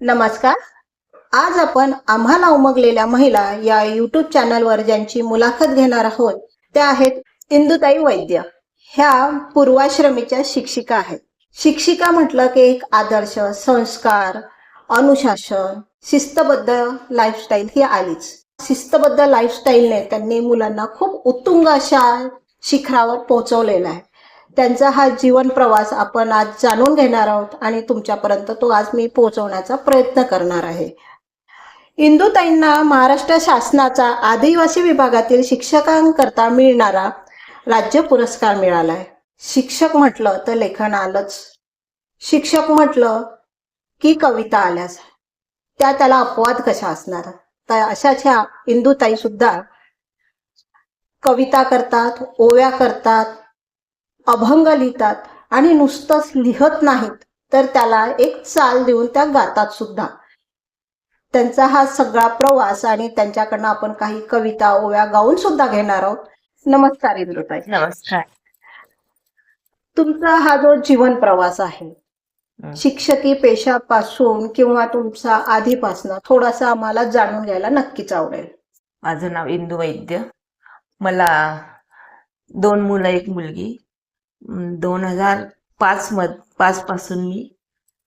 नमस्कार. आज आपण आम्हाला उमगलेल्या महिला या युट्यूब चॅनलवर ज्यांची मुलाखत घेणार आहोत त्या आहेत इंदुताई वैद्य. ह्या पूर्वाश्रमीच्या शिक्षिका आहेत. शिक्षिका म्हटलं की एक आदर्श संस्कार अनुशासन शिस्तबद्ध लाईफस्टाईल ही आलीच. शिस्तबद्ध लाईफस्टाईलने त्यांनी मुलांना खूप उत्तुंग अशा शिखरावर पोहोचवलेला आहे. त्यांचा हा जीवन प्रवास आपण आज जाणून घेणार आहोत आणि तुमच्यापर्यंत तो आज मी पोहोचवण्याचा प्रयत्न करणार आहे. इंदुताईंना महाराष्ट्र शासनाचा आदिवासी विभागातील शिक्षकांकरता मिळणारा राज्य पुरस्कार मिळाला आहे शिक्षक म्हटलं तर लेखन आलंच. शिक्षक म्हटलं की कविता आल्याच. त्या त्याला अपवाद कशा असणार? तर अशाच ह्या इंदुताई सुद्धा कविता करतात ओव्या करतात अभंग लिहितात आणि नुसतंच लिहत नाहीत तर त्याला एक चाल देऊन त्या गातात सुद्धा. त्यांचा हा सगळा प्रवास आणि त्यांच्याकडनं आपण काही कविता ओव्या गाऊन सुद्धा घेणार आहोत. नमस्कार इंद्रताई नमस्कार. तुमचा हा जो जीवन प्रवास आहे. शिक्षकी पेशापासून किंवा तुमचा आधीपासनं थोडासा आम्हाला जाणून घ्यायला नक्कीच आवडेल. माझं नाव इंदू वैद्य मला दोन मुलं एक मुलगी. दोन हजार पाच मध पाच पासून मी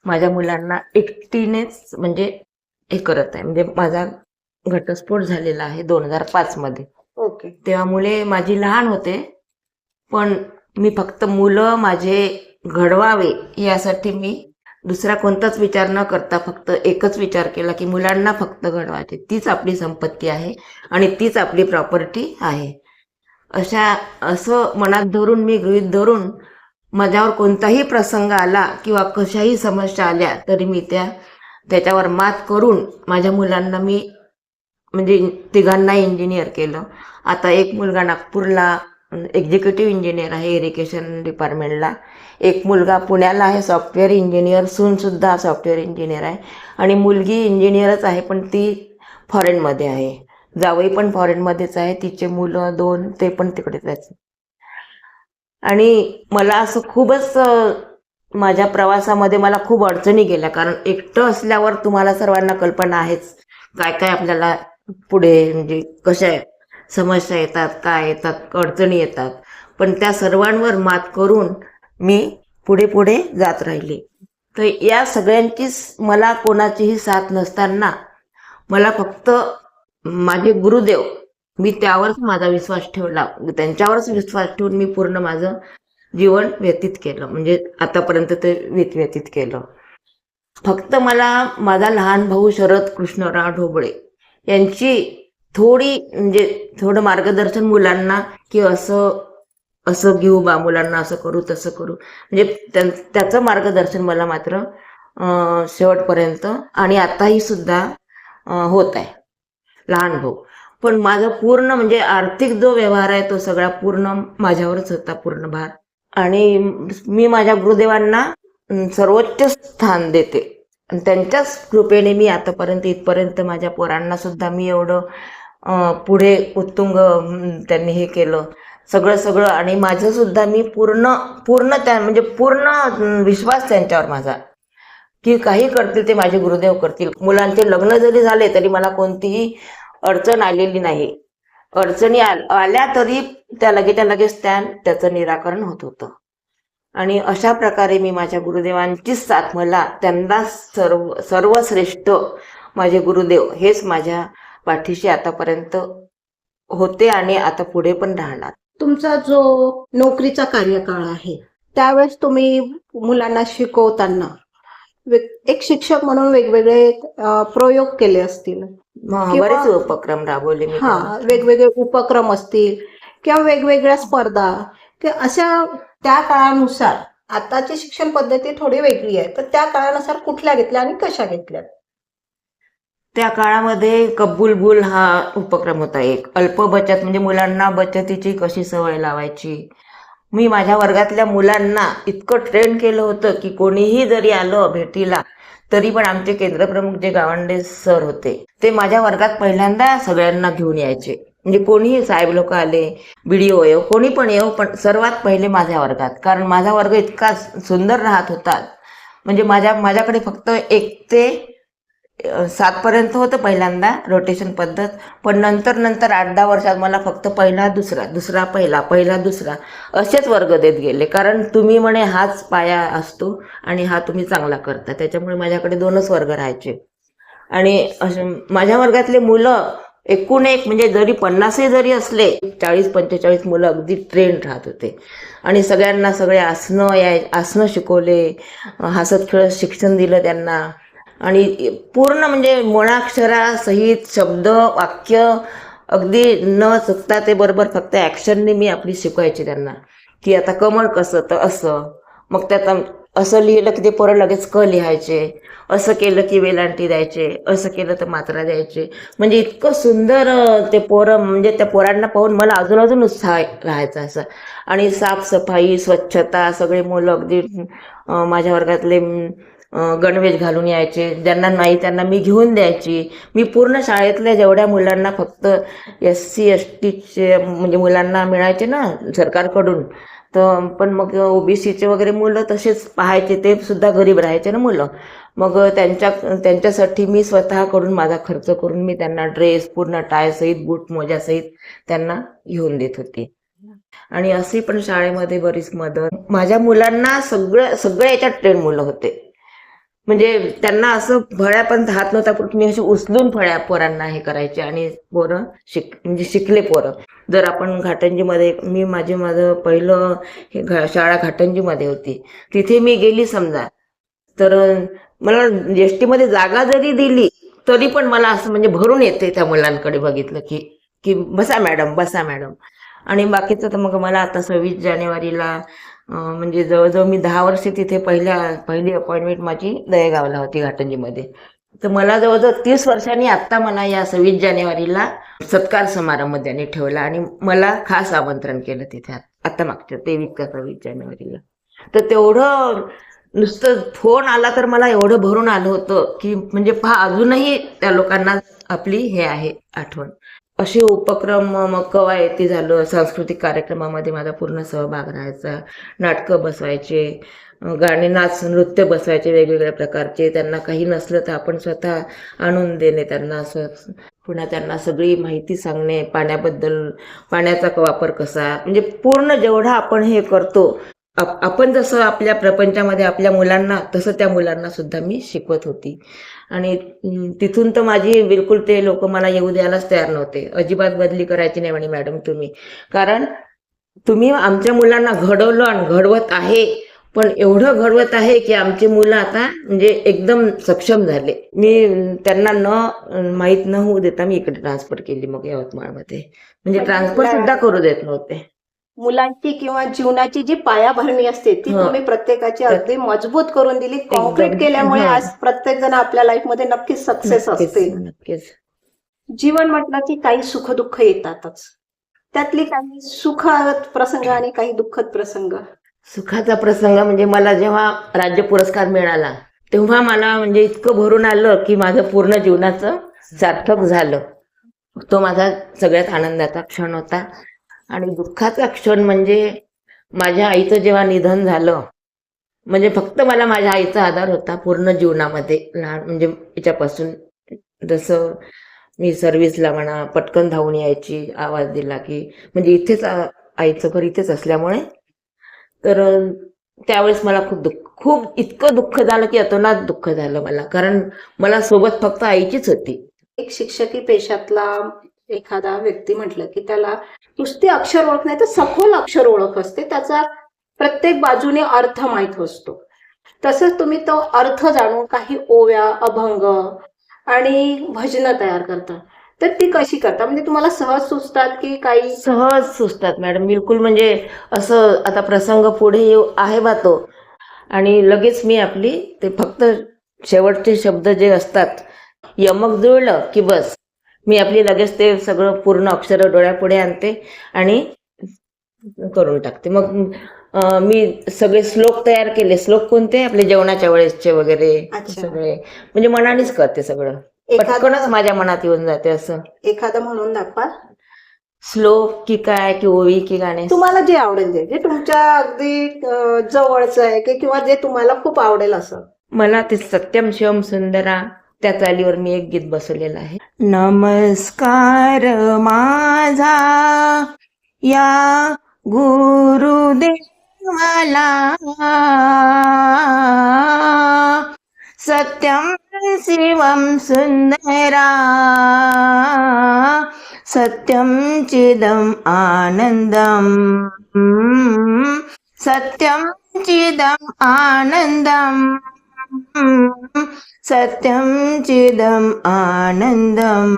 माझ्या मुलांना एकटीनेच म्हणजे हे करत आहे. म्हणजे माझा घटस्फोट झालेला आहे दोन हजार पाच मध्ये. ओके. तेव्हा मुले माझी लहान होते पण मी फक्त मुलं माझे घडवावे यासाठी मी दुसरा कोणताच विचार न करता फक्त एकच विचार केला की मुलांना फक्त घडवायचे. तीच आपली संपत्ती आहे आणि तीच आपली प्रॉपर्टी आहे. अशा असं मनात धरून मी गृहीत धरून माझ्यावर कोणताही प्रसंग आला किंवा कशाही समस्या आल्या तरी मी त्या त्याच्यावर मात करून माझ्या मुलांना मी म्हणजे तिघांना इंजिनियर केलं. आता एक मुलगा नागपूरला एक्झिक्युटिव्ह इंजिनियर आहे इरिगेशन डिपार्टमेंटला एक मुलगा पुण्याला आहे सॉफ्टवेअर इंजिनियर सून सुद्धा सॉफ्टवेअर इंजिनियर आहे. आणि मुलगी इंजिनियरच आहे पण ती फॉरेनमध्ये आहे. जावई पण फॉरेनमध्येच आहे. तिचे मुलं दोन ते पण तिकडेच आहेत आणि मला असं खूपच माझ्या प्रवासामध्ये मला खूप अडचणी गेल्या. कारण एकटं असल्यावर तुम्हाला सर्वांना कल्पना आहेच. काय काय आपल्याला पुढे म्हणजे कशा समस्या येतात काय येतात अडचणी येतात. पण त्या सर्वांवर मात करून मी पुढे पुढे जात राहिली. तर या सगळ्यांचीच मला कोणाचीही साथ नसताना मला फक्त माझे गुरुदेव मी त्यावरच माझा विश्वास ठेवला. त्यांच्यावरच विश्वास ठेवून मी पूर्ण माझं जीवन व्यतीत केलं. म्हणजे आतापर्यंत ते व्यतीत केलं. फक्त मला माझा लहान भाऊ शरद कृष्णराव ढोबळे यांची थोडी म्हणजे थोडं मार्गदर्शन मुलांना की असं असं घेऊ बा मुलांना असं करू तसं करू. म्हणजे त्याचं मार्गदर्शन मला मात्र शेवटपर्यंत आणि आताही सुद्धा होत आहे. लहान भाऊ पण माझा पूर्ण म्हणजे आर्थिक जो व्यवहार आहे तो सगळा पूर्ण माझ्यावरच होता पूर्ण भार. आणि मी माझ्या गुरुदेवांना सर्वोच्च स्थान देते. आणि त्यांच्याच कृपेने मी आतापर्यंत इथपर्यंत माझ्या पोरांना सुद्धा मी एवढं पुढे उत्तुंग त्यांनी हे केलं. सगळं सगळं आणि माझं सुद्धा मी पूर्ण पूर्ण त्या म्हणजे पूर्ण विश्वास त्यांच्यावर माझा. की काही करतील ते माझे गुरुदेव करतील. मुलांचे लग्न जरी झाले तरी मला कोणतीही अडचण आलेली नाही. अडचणी आल्या तरी त्या लगेच्या लगेच त्या त्याचं निराकरण होत होतं. आणि अशा प्रकारे मी माझ्या गुरुदेवांचीच साथ मला त्यांना सर्व सर्वश्रेष्ठ माझे गुरुदेव हेच माझ्या पाठीशी आतापर्यंत होते आणि आता पुढे पण राहणार. तुमचा जो नोकरीचा कार्यकाळ आहे त्यावेळेस तुम्ही मुलांना शिकवताना एक शिक्षक म्हणून वेगवेगळे प्रयोग केले असतील. किंवा- बरेच उपक्रम राबवले मी हा. वेगवेगळे उपक्रम असतील किंवा वेगवेगळ्या स्पर्धा. कि अशा त्या काळानुसार आताची शिक्षण पद्धती थोडी वेगळी आहे. तर त्या काळानुसार कुठल्या घेतल्या आणि कशा घेतल्या? त्या काळामध्ये कब्बुलबुल हा उपक्रम होता एक. अल्प बचत म्हणजे मुलांना बचतीची कशी सवय लावायची? मी माझ्या वर्गातल्या मुलांना इतकं ट्रेन केलं होतं की कोणीही जरी आलं भेटीला तरी पण आमचे केंद्रप्रमुख जे गावंडे सर होते ते माझ्या वर्गात पहिल्यांदा सगळ्यांना घेऊन यायचे. म्हणजे कोणीही साहेब लोक आले बीडीओ येऊ कोणी पण येऊ पण सर्वात पहिले माझ्या वर्गात. कारण माझा वर्ग इतका सुंदर राहत होता. म्हणजे माझ्या माझ्याकडे फक्त एक ते सातपर्यंत होतं पहिल्यांदा रोटेशन पद्धत. पण नंतर नंतर आठ दहा वर्षात मला फक्त पहिला दुसरा दुसरा पहिला पहिला दुसरा असेच वर्ग देत गेले. कारण तुम्ही म्हणे हाच पाया असतो आणि हा तुम्ही चांगला करता. त्याच्यामुळे माझ्याकडे दोनच वर्ग राहायचे. आणि माझ्या वर्गातले मुलं एकूण एक म्हणजे जरी पन्नासही जरी असले चाळीस पंचेचाळीस मुलं अगदी ट्रेंड राहत होते. आणि सगळ्यांना सगळे आसनं याय आसनं शिकवले हसत खेळत शिक्षण दिलं त्यांना. आणि पूर्ण म्हणजे मुळाक्षरासहित शब्द वाक्य अगदी न चुकता ते बरोबर फक्त ॲक्शनने मी आपली शिकवायची त्यांना. की आता कमळ कसं? तर असं. मग त्यात असं लिहिलं की ते पोरं लगेच क लिहायचे. असं केलं की वेलांटी द्यायचे. असं केलं तर मात्रा द्यायचे. म्हणजे इतकं सुंदर ते पोरं म्हणजे त्या पोरांना पाहून मला अजून अजून उत्साह राहायचा असं. आणि साफसफाई स्वच्छता सगळे मुलं अगदी माझ्या वर्गातले गणवेश घालून यायचे. ज्यांना नाही त्यांना मी घेऊन द्यायची. मी पूर्ण शाळेतल्या जेवढ्या मुलांना फक्त एस सी एस टीचे म्हणजे मुलांना मिळायचे ना सरकारकडून तर पण मग ओबीसीचे वगैरे मुलं तसेच पाहायचे. ते सुद्धा गरीब राहायचे ना मुलं. मग त्यांच्या त्यांच्यासाठी मी स्वतःकडून माझा खर्च करून मी त्यांना ड्रेस पूर्ण टायसहित बूट मोजासहित त्यांना घेऊन देत होती. आणि अशी पण शाळेमध्ये बरीच मदत. माझ्या मुलांना सगळं सगळ्या याच्यात ट्रेन मुलं होते. म्हणजे त्यांना असं फळ्या पण हात नव्हता मी अशी उचलून फळ्या पोरांना हे करायचे आणि पोरं शिक म्हणजे शिकले पोरं. जर आपण घाटंजीमध्ये मी माझे माझं पहिलं हे शाळा घाटंजीमध्ये होती. तिथे मी गेली समजा. तर मला एस टीमध्ये जागा जरी दिली तरी पण मला असं म्हणजे भरून येते त्या मुलांकडे बघितलं की की बसा मॅडम बसा मॅडम. आणि बाकीचं तर मग मला आता सव्वीस जानेवारीला म्हणजे जवळजवळ मी दहा वर्षे तिथे पहिल्या पहिली अपॉइंटमेंट माझी दहेगावला होती घाटंजीमध्ये. तर मला जवळजवळ तीस वर्षांनी आत्ता मला या सव्वीस जानेवारीला सत्कार समारंभ त्यांनी ठेवला आणि मला खास आमंत्रण केलं तिथे आत्ता मागच्या तेवीस का सव्वीस जानेवारीला. तर तेवढं नुसतं फोन आला तर मला एवढं भरून आलं होतं की म्हणजे पहा अजूनही त्या लोकांना आपली हे आहे आठवण. असे उपक्रम मग कवायती झालं? सांस्कृतिक कार्यक्रमामध्ये माझा पूर्ण सहभाग राहायचा. नाटकं बसवायचे गाणे नाच नृत्य बसवायचे वेगवेगळ्या प्रकारचे. त्यांना काही नसलं तर आपण स्वतः आणून देणे त्यांना असं पुन्हा त्यांना सगळी माहिती सांगणे पाण्याबद्दल पाण्याचा क- वापर कसा? म्हणजे पूर्ण जेवढा आपण हे करतो आपण जसं आपल्या प्रपंचामध्ये आपल्या मुलांना तसं त्या मुलांना सुद्धा मी शिकवत होती. आणि तिथून तर माझी बिलकुल ते लोक मला येऊ द्यायलाच तयार नव्हते. अजिबात बदली करायची नाही म्हणे मॅडम तुम्ही. कारण तुम्ही आमच्या मुलांना घडवलं आणि घडवत आहे. पण एवढं घडवत आहे की आमची मुलं आता म्हणजे एकदम सक्षम झाले. मी त्यांना न माहीत न होऊ देता मी इकडे ट्रान्सफर केली मग यवतमाळमध्ये. म्हणजे ट्रान्सफर सुद्धा करू देत नव्हते. मुलांची किंवा जीवनाची जी पायाभरणी असते ती. तुम्ही प्रत्येकाची अगदी मजबूत करून दिली. कॉन्क्रीट. केल्यामुळे. आज प्रत्येक जण आपल्या लाईफमध्ये नक्कीच सक्सेस असते जीवन म्हटलं की काही सुखदुःख येतातच. त्यातली काही सुखद प्रसंग आणि काही दुःखद प्रसंग. सुखाचा प्रसंग म्हणजे मला जेव्हा राज्य पुरस्कार मिळाला तेव्हा मला म्हणजे इतकं भरून आलं की माझं पूर्ण जीवनाचं सार्थक झालं. तो माझा सगळ्यात आनंदाचा क्षण होता. आणि दुःखाचा क्षण म्हणजे माझ्या आईचं जेव्हा निधन झालं म्हणजे फक्त मला माझ्या आईचा आधार होता पूर्ण जीवनामध्ये. लहान म्हणजे याच्यापासून जसं मी सर्व्हिसला म्हणा पटकन धावून यायची आवाज दिला की म्हणजे इथेच आईचं घर इथेच असल्यामुळे. तर त्यावेळेस मला खूप दुःख खूप इतकं दुःख झालं की अतोनात दुःख झालं मला. कारण मला सोबत फक्त आईचीच होती. एक शिक्षकी पेशातला एखादा व्यक्ती म्हटलं की त्याला नुसती अक्षर ओळख नाही तर सखोल अक्षर ओळख असते. त्याचा प्रत्येक बाजूने अर्थ माहीत असतो. तसंच तुम्ही तो अर्थ जाणून काही ओव्या अभंग आणि भजनं तयार करता. तर ती कशी करता? म्हणजे तुम्हाला सहज सुचतात की काही? सहज सुचतात मॅडम. बिलकुल म्हणजे असं आता प्रसंग पुढे येऊ आहे बा तो. आणि लगेच मी आपली ते फक्त शेवटचे शब्द जे असतात यमक जुळलं की बस. मी आपली लगेच ते सगळं पूर्ण अक्षर डोळ्यापुढे आणते आणि करून टाकते. मग मी सगळे श्लोक तयार केले. श्लोक कोणते? आपले जेवणाच्या वेळेसचे वगैरे. सगळे. म्हणजे मनानेच करते सगळं. पटकनच माझ्या मनात येऊन जाते असं. एखादं म्हणून दाखवा. श्लोक की काय की ओवी की गाणे. तुम्हाला जे आवडेल ते. जे तुमच्या अगदी जवळचं आहे की किंवा जे तुम्हाला खूप आवडेल असं. मला ते सत्यम शिवम सुंदरा. त्या चालीवर मी एक गीत बसवलेलं आहे. नमस्कार माझा या गुरुदेवाला. सत्यम शिवम सुंदरा. सत्यम चिदम आनंदम. सत्यम चिदम आनंदम. सत्यं चिदम् आनन्दम्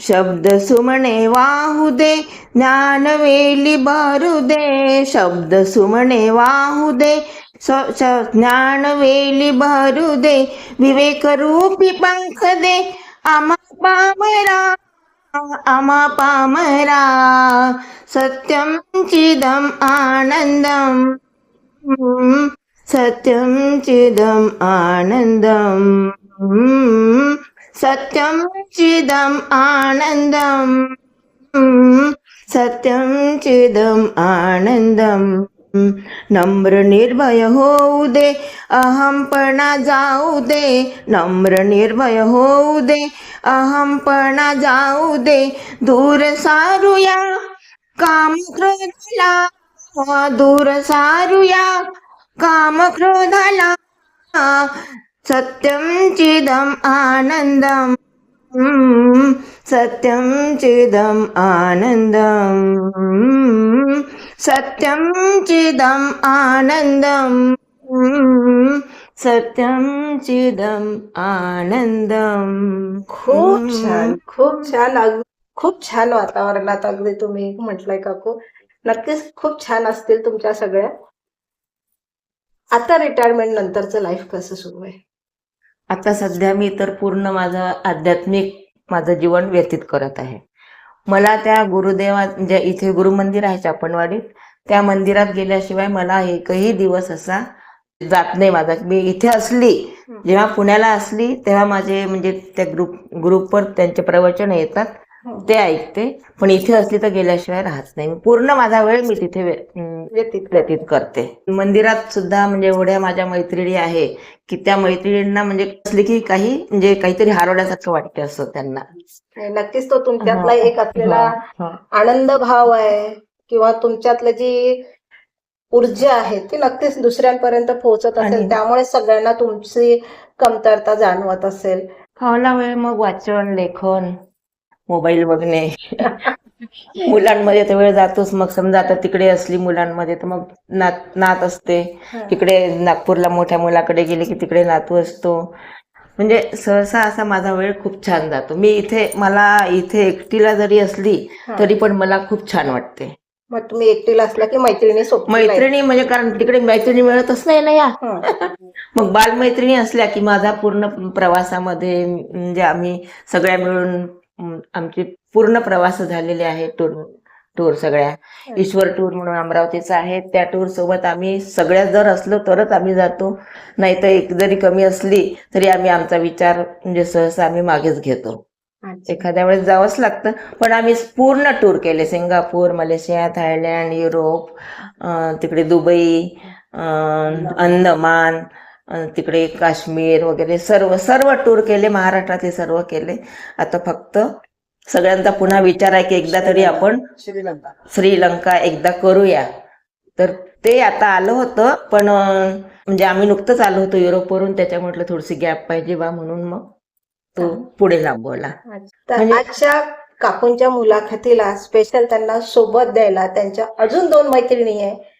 शब्द सुमणे वाहू दे ज्ञानवेली भरू दे शब्द सुमणे वाहू दे स- श- ज्ञानवेली भरू दे विवेक रूपी पंख दे पामरा आम्हा पामरा। सत्यम चिदम आनंदम सत्यं चिदम् आनन्दम् सत्यं चिदम् आनन्दम् सत्यं चिदम् आनन्दम् नम्र निर्भय होऊ दे अहमपणा जाऊ दे नम्र निर्भय होऊ दे अहमपणा जाऊ दे दूर सारूया काम दूर सारूया कामक्रोधाला सत्यम चिदम आनंदम सत्यम चिदम आनंदम सत्यम चिदम आनंदम सत्यम चिदम आनंदम खूप छान खूप छान खूप छान वातावरणात अगदी तुम्ही म्हटलंय काकू. नक्कीच खूप छान असतील तुमच्या सगळ्या. आता रिटायरमेंट नंतरचं लाईफ कसं सुरू आहे? आता सध्या मी तर पूर्ण माझं आध्यात्मिक माझं जीवन व्यतीत करत आहे. मला त्या गुरुदेवा म्हणजे इथे गुरुमंदिर आहे चापणवाडीत त्या मंदिरात गेल्याशिवाय मला एकही दिवस असा जात नाही माझा. मी इथे असली जेव्हा पुण्याला असली तेव्हा माझे म्हणजे त्या ग्रुप ग्रुपवर त्यांचे प्रवचन येतात. ते ऐकते. पण इथे असली तर गेल्याशिवाय राहत नाही. पूर्ण माझा वेळ मी तिथे व्यतीत व्यतीत करते. मंदिरात सुद्धा म्हणजे एवढ्या माझ्या मैत्रिणी आहे की त्या मैत्रिणींना म्हणजे असली की काही म्हणजे काहीतरी हरवल्यासारखं वाटते असं त्यांना. नक्कीच तो तुमच्यातला. एक असलेला. आनंद भाव आहे किंवा तुमच्यातलं जी ऊर्जा आहे ती नक्कीच दुसऱ्यांपर्यंत पोहोचत असेल. त्यामुळे सगळ्यांना तुमची कमतरता जाणवत असेल. फावला वेळ मग वाचन लेखन. मोबाईल बघणे. मुलांमध्ये तर वेळ जातोच. मग समजा आता तिकडे असली मुलांमध्ये तर मग नात नात असते. तिकडे नागपूरला मोठ्या मुलाकडे गेले की तिकडे नातू असतो. म्हणजे सहसा असा माझा वेळ खूप छान जातो. मी इथे मला इथे एकटीला जरी असली. तरी पण मला खूप छान वाटते. मग तुम्ही एकटीला असला की मैत्रिणी मैत्रिणी म्हणजे कारण तिकडे मैत्रिणी मिळतच नाही ना या मग बालमैत्रिणी असल्या की माझा पूर्ण प्रवासामध्ये म्हणजे आम्ही सगळ्या मिळून आमचे पूर्ण प्रवास झालेले आहे टूर टूर सगळ्या. ईश्वर टूर म्हणून अमरावतीचा आहे. त्या टूर सोबत आम्ही सगळ्या जर असलो तरच आम्ही जातो. नाही तर एक जरी कमी असली तरी आम्ही आमचा विचार म्हणजे सहसा आम्ही मागेच घेतो. एखाद्या वेळेस जावंच लागतं. पण आम्ही पूर्ण टूर केले. सिंगापूर मलेशिया थायलंड युरोप तिकडे दुबई अंदमान तिकडे काश्मीर वगैरे सर्व सर्व टूर केले महाराष्ट्रातले सर्व केले. आता फक्त सगळ्यांचा पुन्हा विचार आहे की एकदा तरी आपण श्रीलंका. श्रीलंका एकदा करूया. तर ते आता आलं होतं पण म्हणजे आम्ही नुकतंच आलो होतो युरोपवरून त्याच्या म्हटलं थोडीशी गॅप पाहिजे बा म्हणून मग तो पुढे लांबवला. म्हणजे- आजच्या काकूंच्या मुलाखतीला स्पेशल त्यांना सोबत द्यायला त्यांच्या अजून दोन मैत्रिणी आहे.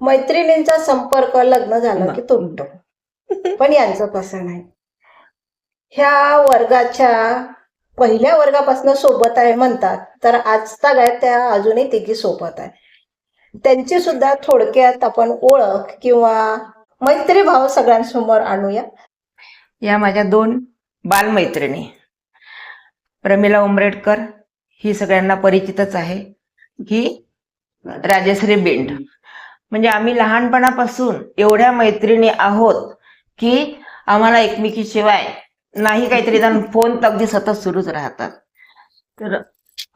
मैत्रिणींचा संपर्क लग्न झालं की तुटतो. पण यांचं तसं नाही. ह्या वर्गाच्या पहिल्या वर्गापासून सोबत आहे म्हणतात तर आजता काय त्या अजूनही तिघी सोबत आहे. त्यांची सुद्धा थोडक्यात आपण ओळख किंवा मैत्रीभाव सगळ्यांसमोर आणूया. या माझ्या दोन बालमैत्रिणी. प्रमिला उमरेडकर ही सगळ्यांना परिचितच आहे. ही राजश्री बिंड. म्हणजे आम्ही लहानपणापासून एवढ्या मैत्रिणी आहोत की आम्हाला एकमेकीशिवाय नाही काहीतरी जण फोन तर अगदी सतत सुरूच राहतात. तर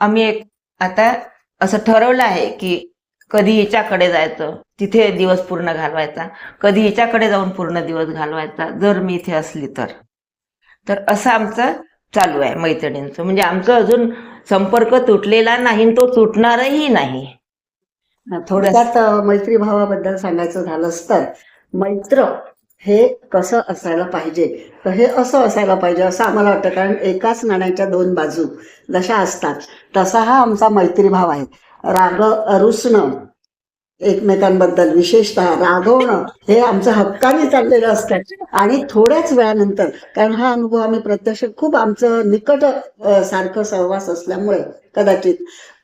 आम्ही एक आता असं ठरवलं आहे की कधी हिच्याकडे जायचं तिथे दिवस पूर्ण घालवायचा कधी हिच्याकडे जाऊन पूर्ण दिवस घालवायचा जर मी इथे असली तर. तर असं आमचं चालू आहे मैत्रिणींचं. म्हणजे आमचं अजून संपर्क तुटलेला नाही तो तुटणारही नाही. थोडक्यात मैत्री भावाबद्दल सांगायचं झालंच तर मैत्र हे कसं असायला पाहिजे? तर हे असं असायला पाहिजे असं आम्हाला वाटतं कारण एकाच नाण्याच्या दोन बाजू जशा असतात तसा हा आमचा मैत्री भाव आहे. राग रुसणं एकमेकांबद्दल विशेषतः रागवणं हे आमचं हक्काने चाललेलं असतं आणि थोड्याच वेळानंतर कारण हा अनुभव आम्ही प्रत्यक्ष खूप आमचं निकट सारखं सहवास असल्यामुळे कदाचित.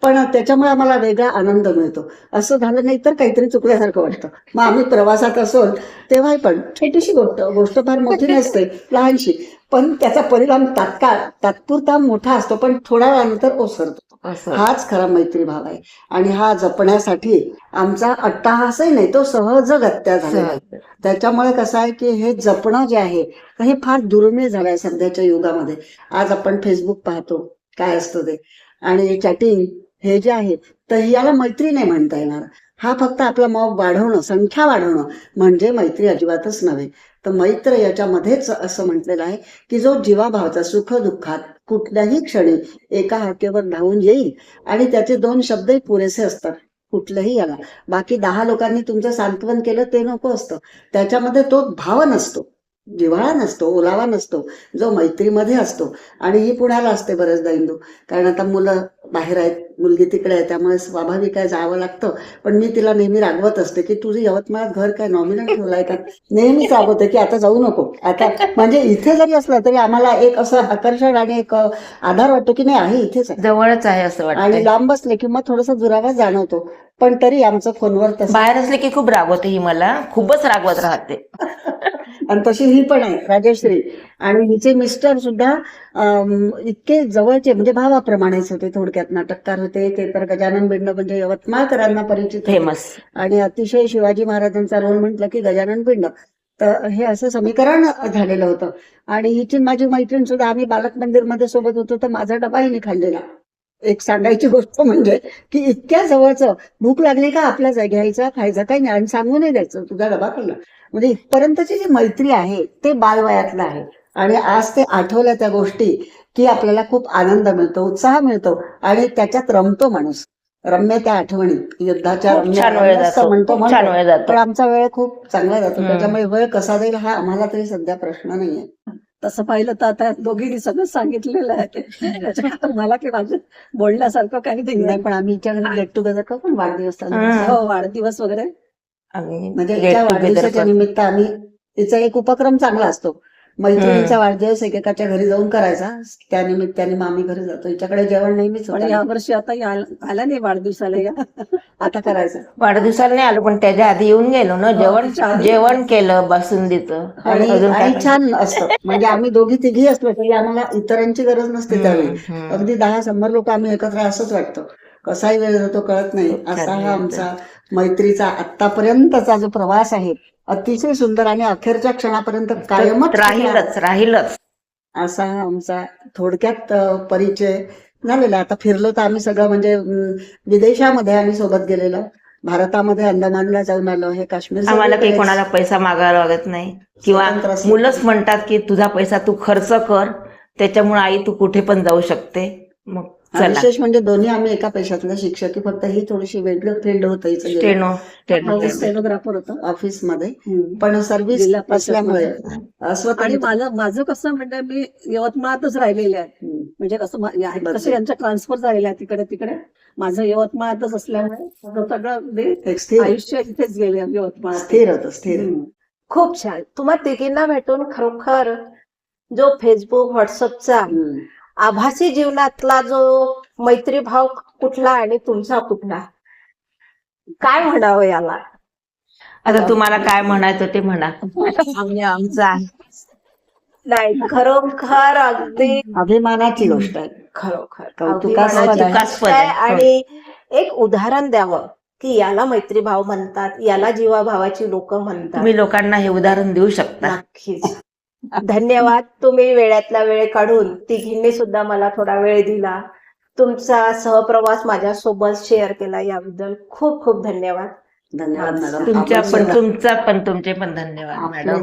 पण त्याच्यामुळे आम्हाला वेगळा आनंद मिळतो. असं झालं नाही तर काहीतरी चुकल्यासारखं वाटतं. मग आम्ही प्रवासात असोल तेव्हाही पण छोटीशी गोष्ट गोष्ट फार मोठी नसते लहानशी. पण त्याचा परिणाम तात्काळ तात्पुरता मोठा असतो पण थोड्या वेळानंतर ओसरतो. हाच खरा मैत्री भाव आहे. आणि हा जपण्यासाठी आमचा अट्टाहासही नाही तो सहजगत्या सहज. त्याच्यामुळे कसं आहे की हे जपणं जे आहे हे फार दुर्मिळ झालं आहे सध्याच्या युगामध्ये. आज आपण फेसबुक पाहतो काय असतं ते. आणि चॅटिंग हे जे आहे तर याला मैत्री नाही म्हणता येणार. हा फक्त आपला मॉब वाढवणं संख्या वाढवणं म्हणजे मैत्री अजिबातच नव्हे. तर मैत्र याच्यामध्येच असं म्हटलेलं आहे की जो जीवाभावाचा सुख दुःखात कुठल्याही क्षणी एका हाकेवर धावून येईल आणि त्याचे दोन शब्दही पुरेसे असतात कुठल्याही याला. बाकी दहा लोकांनी तुमचं सांत्वन केलं ते नको असतं. त्याच्यामध्ये तो भाव नसतो. जिव्हाळा नसतो ओलावा नसतो जो मैत्रीमध्ये असतो. आणि ही पुण्याला असते बरेचदा इंदू. कारण आता मुलं बाहेर आहेत मुलगी तिकडे आहे त्यामुळे स्वाभाविक आहे जावं लागतं. पण मी तिला नेहमी रागवत असते की तुझी यवतमाळात घर काय नॉमिनल ठेवलाय का? नेहमीच रागवते की आता जाऊ नको. आता म्हणजे इथे जरी असलं तरी आम्हाला एक असं आकर्षण आणि एक आधार वाटतो की नाही आहे इथेच जवळच आहे असं आणि वाटतं लांब बसले की मग थोडासा दुरावा जाणवतो. पण तरी आमचं फोनवर बाहेर असले की खूप रागवते ही मला. खूपच रागवत राहते. आणि तशी ही पण आहे राजश्री. आणि हिचे मिस्टर सुद्धा इतके जवळचे म्हणजे भावाप्रमाणेच होते थोडक्यात नाटककार होते ते तर गजानन बिंड म्हणजे यवतमाळकरांना परिचित. फेमस आणि अतिशय शिवाजी महाराजांचा रोल म्हटलं की गजानन पिंड तर हे असं समीकरण झालेलं होतं. आणि हिची माझी मैत्रीण सुद्धा आम्ही बालक मंदिरमध्ये सोबत होतो तर माझा डबाही नाही खाल्लेला एक सांगायची गोष्ट म्हणजे की इतक्या जवळचं भूक लागली का आपल्या जागी घ्यायचा खायचा काही नाही आणि सांगून नाही द्यायचं तुझा डबा खाल्ला. म्हणजे इथपर्यंतची जी मैत्री आहे ते बालवयातलं आहे. आणि आज ते आठवल्या त्या गोष्टी की आपल्याला खूप आनंद मिळतो उत्साह मिळतो आणि त्याच्यात रमतो माणूस. रम्य त्या आठवणी युद्धाच्या म्हणतो पण आमचा वेळ खूप चांगला जातो. त्याच्यामुळे वेळ कसा जाईल हा आम्हाला तरी सध्या प्रश्न नाहीये. तसं पाहिलं तर आता दोघींनी सगळं सांगितलेलं आहे. मला की माझं बोलण्यासारखं काही नाही नाही पण आम्ही गेट टुगेदर करतो ना वाढदिवस. हो वाढदिवस वगैरे आम्ही म्हणजे together वाढदिवसाच्या. निमित्त आम्ही तिचा एक उपक्रम चांगला असतो. मैत्रिणीचा वाढदिवस एकेकाच्या घरी जाऊन करायचा. त्या निमित्ताने आम्ही घरी जातो. हिच्याकडे जेवण नेहमीच पण. या वर्षी आता या- आला नाही वाढदिवसाला या. आता करायचं. वाढदिवसाला नाही आलो पण त्याच्या आधी येऊन गेलो ना. जेवण त्याच्या आधी. जेवण केलं बासुंदीचं आणि अजून काय आणि छान असतं. म्हणजे आम्ही दोघी तिघी असलो तरी आम्हाला इतरांची गरज नसते त्यावेळी. हम्म, हम्म. अगदी दहा शंभर लोक आम्ही एकत्र असंच वाटतं. कसाही वेळ जातो कळत नाही असा हा. आमचा मैत्रीचा आतापर्यंतचा जो प्रवास आहे अतिशय सुंदर आणि अखेरच्या क्षणापर्यंत कायमच राहीलच राहीलच असा हा आमचा थोडक्यात परिचय झालेला. आता फिरलो तर आम्ही सगळं म्हणजे विदेशामध्ये आम्ही सोबत गेलेलो भारतामध्ये अंदमानला जाऊन आलो हे काश्मीर आम्हाला काही. कोणाला पैसा मागायला लागत नाही किंवा. मुलंच म्हणतात की तुझा पैसा तू खर्च कर त्याच्यामुळे आई तू कुठे पण जाऊ शकते मग विशेष म्हणजे दोन्ही आम्ही एका पैशातल्या शिक्षक फक्त ही थोडीशी वेगळं फील्ड होतं स्टेनोग्राफर होतं ऑफिसमध्ये पण सर्व्हिस असल्यामुळे मध्ये. आणि स्वतंत्र माझं माझं कसं म्हणजे मी यवतमाळातच राहिलेले आहे. म्हणजे कसं. कसे यांच्या ट्रान्सफर झालेले आहे तिकडे तिकडे. माझं यवतमाळातच असल्यामुळे सगळं आयुष्य इथेच गेले यवतमाळ स्थिर होतं स्थिर. खूप छान. तुम्हा तिघींना भेटून खरोखर जो फेसबुक व्हॉट्सअपचा. आभासी जीवनातला जो मैत्रीभाव कुठला आणि तुमचा कुठला? काय म्हणावं याला? आता तुम्हाला काय म्हणायचं ते म्हणा. नाही खरोखर अगदी अभिमानाची गोष्ट आहे. खरोखर. कौतुकास्पद आहे. आणि एक उदाहरण द्यावं की याला मैत्रीभाव म्हणतात याला जीवाभावाची लोक म्हणतात. तुम्ही लोकांना हे उदाहरण देऊ शकता. नक्कीच. धन्यवाद. तुम्ही वेळातला वेळ काढून तिघींनी सुद्धा मला थोडा वेळ दिला. तुमचा सहप्रवास माझ्यासोबत शेअर केला याबद्दल खूप खूप धन्यवाद. धन्यवाद मॅडम. तुमच्या पण तुमचा पण तुमचे पण धन्यवाद मॅडम.